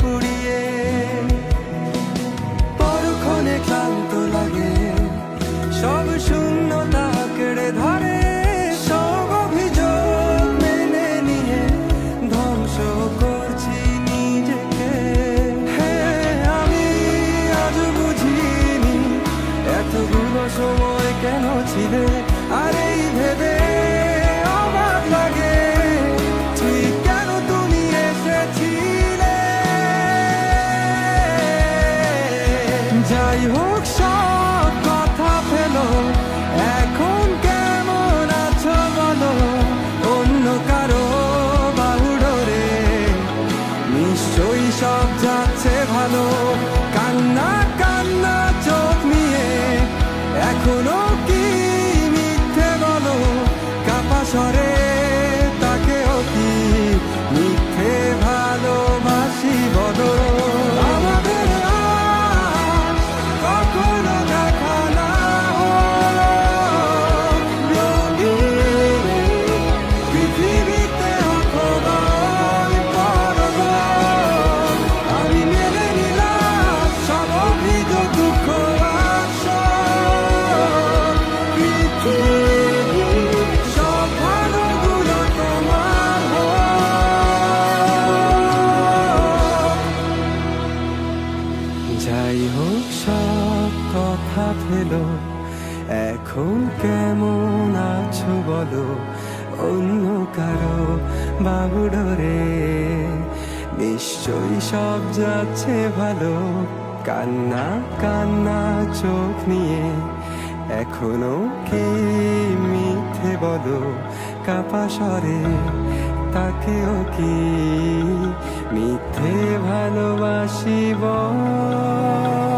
পুড়িয়ে পরক্ষণে ক্লান্ত লাগে। সব শূন্যতা কেড়ে ধরে, সব অভিযোগ মেনে নিয়ে ধ্বংস করছি নিজেকে। আমি আজ বুঝিনি এতগুলো সময় কেন ছিলে? আরে যাই হোক, সব কথা ফেলো। এখন কেমন আছো বলো? অন্য কারও বাহুডোরে। নিশ্চয়ই সব যাচ্ছে ভালো। কান্না সব কথা ফেলো। এখন কেমন আছো বলো? অন্য কারও বাবুডরে। নিশ্চয়ই সব যাচ্ছে ভালো। কান্না কান্না, চোখ নিয়ে। এখনও কি মিথ্যে বলো? কাপা স্বরে, তাকেও কি মিথ্যে ভালোবাসি বল?